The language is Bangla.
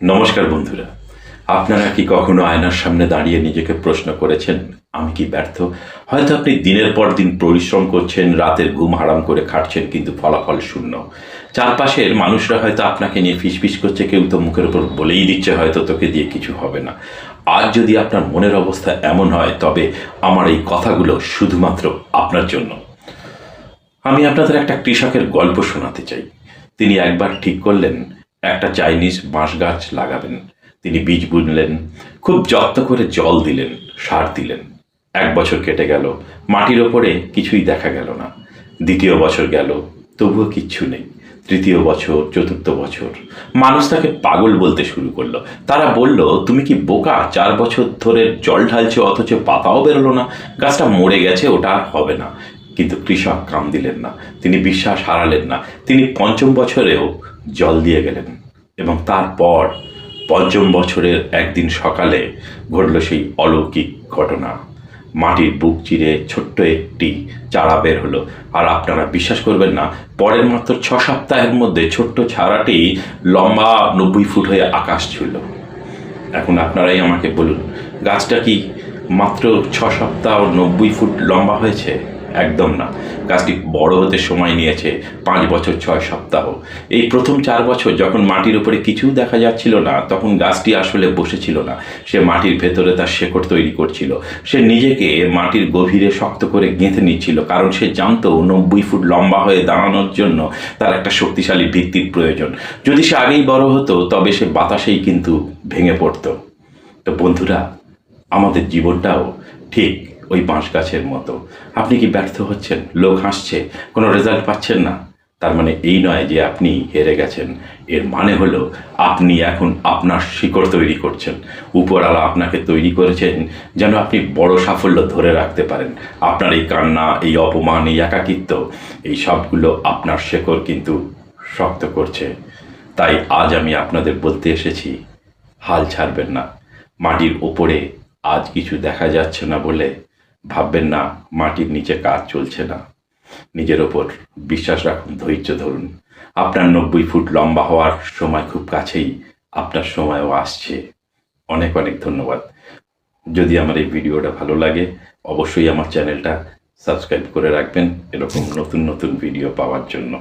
নমস্কার বন্ধুরা। আপনারা কি কখনো আয়নার সামনে দাঁড়িয়ে নিজেকে প্রশ্ন করেছেন, আমি কি ব্যর্থ? হয়তো আপনি দিনের পর দিন পরিশ্রম করছেন, রাতের ঘুম হারাম করে খাটছেন, কিন্তু ফলাফল শূন্য। চারপাশের মানুষরা হয়তো আপনাকে নিয়ে ফিসফিস করছে, কেউ তো মুখের উপর বলেই দিচ্ছে, হয়তো তোকে দিয়ে কিছু হবে না। আজ যদি আপনার মনের অবস্থা এমন হয়, তবে আমার এই কথাগুলো শুধুমাত্র আপনার জন্য। আমি আপনাদের একটা কৃষকের গল্প শোনাতে চাই। তিনি একবার ঠিক করলেন একটা চাইনিজ বাঁশ গাছ লাগাবেন। তিনি বীজ বুনলেন, খুব যত্ন করে জল দিলেন, সার দিলেন। এক বছর কেটে গেল, মাটির ওপরে কিছুই দেখা গেল না। দ্বিতীয় বছর গেল, তবুও কিচ্ছু নেই। তৃতীয় বছর, চতুর্থ বছর, মানুষ তাকে পাগল বলতে শুরু করল। তারা বলল, তুমি কি বোকা? চার বছর ধরে জল ঢালছো, অথচ পাতাও বেরোলো না। গাছটা মরে গেছে, ওটা আর হবে না। কিন্তু কৃষক কাম দিলেন না, তিনি বিশ্বাস হারালেন না, তিনি পঞ্চম বছরেও জল দিয়ে গেলেন এবং তারপর পঞ্চম বছরের একদিন সকালে ঘটল সেই অলৌকিক ঘটনা। মাটির বুক চিরে ছোট্ট একটি চারা বের হলো। আর আপনারা বিশ্বাস করবেন না, পরের মাত্র ছ সপ্তাহের মধ্যে ছোট্ট চারাটি লম্বা নব্বই ফুট হয়ে আকাশ ছিল এখন আপনারাই আমাকে বলুন, গাছটা কি মাত্র ছ সপ্তাহ নব্বই ফুট লম্বা হয়েছে? একদম না। গাছটি বড় হতে সময় নিয়েছে পাঁচ বছর, ছয় সপ্তাহ। এই প্রথম চার বছর যখন মাটির উপরে কিছু দেখা যাচ্ছিল না, তখন গাছটি আসলে বসেছিল না। সে মাটির ভেতরে তার শেকড় তৈরি করছিল। সে নিজেকে মাটির গভীরে শক্ত করে গেঁথে নিচ্ছিল, কারণ সে জানতো নব্বই ফুট লম্বা হয়ে দাঁড়ানোর জন্য তার একটা শক্তিশালী ভিত্তির প্রয়োজন। যদি সে আগেই বড় হতো, তবে সে বাতাসেই কিন্তু ভেঙে পড়তো। তো বন্ধুরা, আমাদের জীবনটাও ঠিক ওই বাঁশ গাছের মতো। আপনি কি ব্যর্থ হচ্ছেন? লোক হাসছে। কোনো রেজাল্ট পাচ্ছেন না। তার মানে এই নয় যে আপনি হেরে গেছেন। এর মানে হলো, আপনি এখন আপনার শিকড় তৈরি করছেন। উপরওয়ালা আপনাকে তৈরি করেছেন যেন আপনি বড় সাফল্য ধরে রাখতে পারেন। আপনার এই কান্না, এই অপমান, এই একাকিত্ব, এই সবগুলো আপনার শেকড় কিন্তু শক্ত করছে। তাই আজ আমি আপনাদের বলতে এসেছি, হাল ছাড়বেন না। মাটির ওপরে আজ কিছু দেখা যাচ্ছে না বলে ভাববেন না, মাটির নিচে কাজ চলছে না। নিজের ওপর বিশ্বাস রাখুন, ধৈর্য ধরুন। আপনার নব্বই ফুট লম্বা হওয়ার সময় খুব কাছেই আপনার সময়ও আসছে। অনেক অনেক ধন্যবাদ। যদি আমার এই ভিডিওটা ভালো লাগে, অবশ্যই আমার চ্যানেলটা সাবস্ক্রাইব করে রাখবেন। এরকম নতুন নতুন ভিডিও পাওয়ার জন্য।